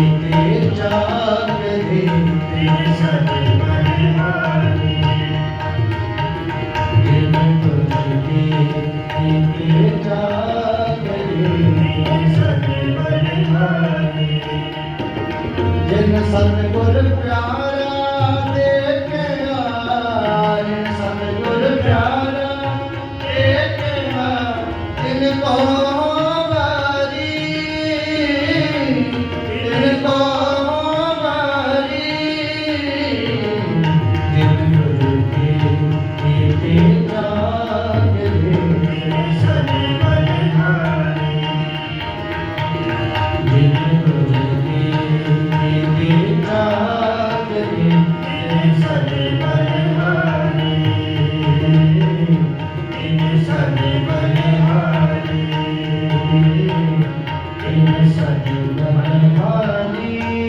ਕੀਤੇ ਜਾਗ ਦੇ ਤੇ ਸਦ ਸਤਿਗੁਰ ਪਿਆਰਾ ਦੇ ਜਿਨ ਸਤਿਗੁਰ ਕੋ العباد